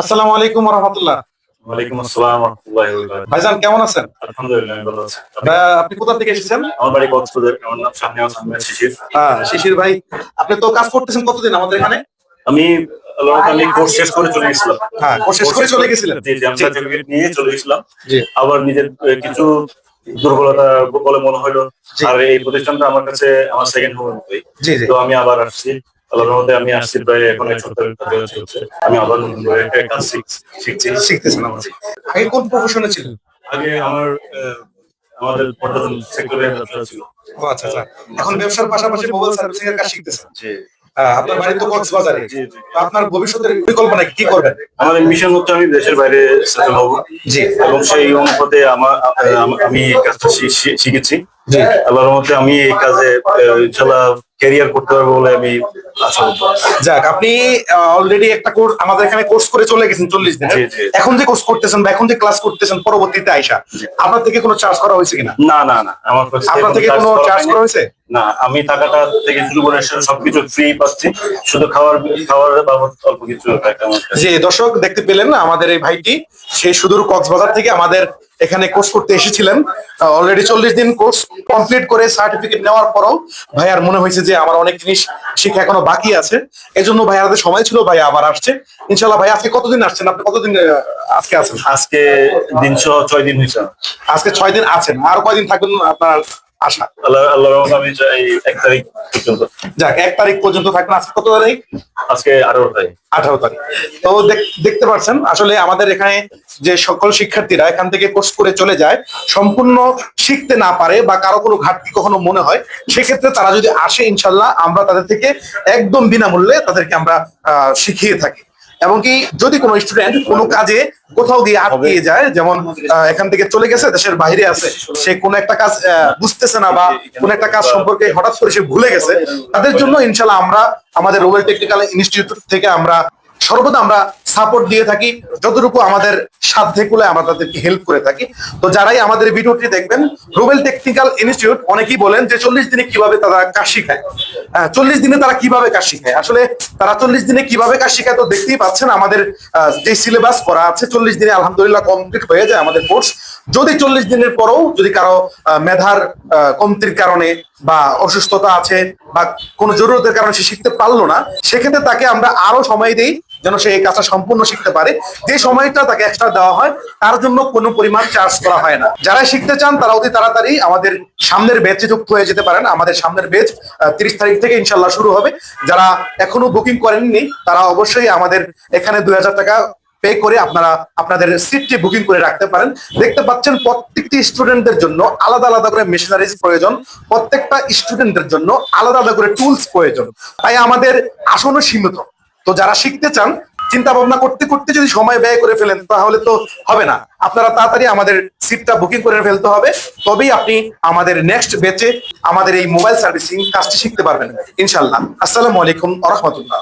আসসালামু আলাইকুম রহমতুল্লাহ ওয়ালাইকুম আসসালাম রহমতুল্লাহি ওয়া বারাকাতুহু ভাইজান কেমন আছেন? আলহামদুলিল্লাহ ভালো আছি। আপনি কোথা থেকে এসেছেন? আমার বাড়ি কক্সবাজার আমার নাম শিশির। হ্যাঁ শিশির ভাই আপনি তো কাজ করতেছেন কতদিন আমাদের এখানে? আমি আল্লাহর আমি কোর্স শেষ করে চলে গেছিলাম। হ্যাঁ কোর্স শেষ করে চলে গেছিলেন। জি জি আমি সার্টিফিকেট নিয়ে চলে গেছিলাম। আবার নিজের কিছু দুর্বলতা বলে মনে হলো। আর এই প্রতিষ্ঠানটা আমার কাছে আমার সেকেন্ড হোম তো আমি আবার আসছি। আল্লাহর আমি আসছি প্রায় এখন এক আমি আবার করে একটা কাজ শিখ- শিখছি। শিখতেছেন আমার আগে কোন প্রফেশনে ছিলেন? আগে আমার আহ, আমাদের পর্যটন সেক্টরে ব্যবসা ছিল। আচ্ছা আচ্ছা। এখন ব্যবসার পাশাপাশি মোবাইল সার্ভিসিং এর কাজ শিখতেছেন? জি। হ্যাঁ, আপনার বাড়ি তো কক্সবাজারে। জি, জি। আপনার ভবিষ্যতের পরিকল্পনা কি? করবেন? আমাদের মিশন হচ্ছে আমি দেশের বাইরে সেটেল হব। জি। এবং সেই অনুপাতে আমার আমি এই কাজটা শিখেছি। জি। আল্লাহর মধ্যে আমি এই কাজে আহ, ইনশাল্লাহ ক্যারিয়ার করতে পারব বলে আমি যাক আপনি অলরেডি একটা কোর্স আমাদের এখানে কোর্স করে চলে গেছেন চল্লিশ দিনে। এখন যে কোর্স করতেছেন বা এখন যে ক্লাস করতেছেন পরবর্তীতে আইসা আপনার থেকে কোনো চার্জ করা হয়েছে কিনা? না না না আমার আপনার থেকে কোনো চার্জ করা হয়েছে? না আমি টাকাটা থেকে শুরু করে সবকিছু ফ্রি পাচ্ছি। শুধু খাওয়ার খাওয়ার বাবদ অল্প কিছু যে দর্শক দেখতে পেলেন না আমাদের এই ভাইটি? সেই সুদূর কক্সবাজার থেকে আমাদের এখানে কোর্স করতে এসেছিলেন। অলরেডি চল্লিশ দিন কোর্স কমপ্লিট করে সার্টিফিকেট নেওয়ার পরও ভাইয়ার মনে হয়েছে যে আমার অনেক জিনিস শিখা এখনও বাকি আছে। এজন্য ভাই আমাদের সময় ছিল ভাই আবার আসছে। ইনশাল্লাহ ভাই আজকে কতদিন আসছেন? আপনি কতদিন আজকে আছেন? আজকে দিনশো ছয় দিন হয়েছে। আজকে ছয় দিন আছেন। আর কয়দিন থাকবেন আপনার আশা। আল্লাহ আমি চাই এক তারিখ পর্যন্ত। যাক এক তারিখ পর্যন্ত থাকবেন আজকে কত তারিখ? আজকে আঠারো তারিখ। আঠারো তারিখ। তো দেখ- দেখতে পাচ্ছেন আসলে আমাদের এখানে যে সকল শিক্ষার্থীরা এখান থেকে কোর্স করে চলে যায় সম্পূর্ণ শিখতে না পারে বা কারও কোনো ঘাটতি কখনো মনে হয় সেক্ষেত্রে তারা যদি আসে ইনশাল্লাহ আমরা তাদের থেকে একদম বিনামূল্যে তাদেরকে আমরা আহ, শিখিয়ে থাকি। এবং কি যদি কোনো স্টুডেন্ট কোনো কাজে কোথাও গিয়ে আটকিয়ে যায় যেমন এখান থেকে চলে গেছে দেশের বাইরে আছে সে কোনো একটা কাজ আহ, বুঝতেছে না বা কোনো একটা কাজ সম্পর্কে হঠাৎ করে সে ভুলে গেছে তাদের জন্য ইনশাল্লাহ আমরা আমাদের রোবেল টেকনিক্যাল ইনস্টিটিউট থেকে আমরা সর্বদা আমরা সাপোর্ট দিয়ে থাকি, যতটুকু আমাদের সাধ্যে কুলে আমরা তাদেরকে হেল্প করে থাকি। তো যারাই আমাদের ভিডিওটি দেখবেন, রুবেল টেকনিক্যাল ইনস্টিটিউট অনেকেই বলেন যে চল্লিশ দিনে কীভাবে তারা কাজ শিখায় চল্লিশ দিনে তারা কীভাবে কাজ শিখায় আসলে তারা চল্লিশ দিনে কীভাবে কাজ শিখায় তো দেখতেই পাচ্ছেন, আমাদের যে সিলেবাস করা আছে, চল্লিশ দিনে আলহামদুলিল্লাহ কমপ্লিট হয়ে যায় আমাদের কোর্স যদি চল্লিশ দিনের পরেও যদি কারও মেধার কমতির কারণে বা অসুস্থতা আছে বা কোনো জরুরতের কারণে সে শিখতে পারল না, সেক্ষেত্রে তাকে আমরা আরও সময় দিই যেন সে এই কাজটা সম্পূর্ণ শিখতে পারে। যে সময়টা তাকে এক্সট্রা দেওয়া হয়, তার জন্য কোনো পরিমাণ চার্জ করা হয় না। যারা শিখতে চান, তারা অতি তাড়াতাড়ি আমাদের সামনের বেচে যুক্ত হয়ে যেতে পারেন। আমাদের সামনের বেচ তিরিশ তারিখ থেকে ইনশাল্লাহ শুরু হবে। যারা এখনও বুকিং করেননি, তারা অবশ্যই আমাদের এখানে দুই হাজার টাকা পে করে আপনারা আপনাদের সিটটি বুকিং করে রাখতে পারেন। দেখতে পাচ্ছেন, প্রত্যেকটি স্টুডেন্টদের জন্য আলাদা আলাদা করে মেশিনারিজ প্রয়োজন। প্রত্যেকটা স্টুডেন্টদের জন্য আলাদা আলাদা করে টুলস প্রয়োজন। তাই আমাদের আসনও সীমিত। তো যারা শিখতে চান চিন্তা ভাবনা করতে করতে যদি সময় ব্যয় করে ফেলেন, তাহলে তো হবে না। আপনারা তাড়াতাড়ি আমাদের সিটটা বুকিং করে ফেলতে হবে। তবেই আপনি আমাদের নেক্সট বেচে আমাদের এই মোবাইল সার্ভিসিং কাজটি শিখতে পারবেন ইনশাল্লাহ আসসালামু আলাইকুম রহমতুল্লাহ।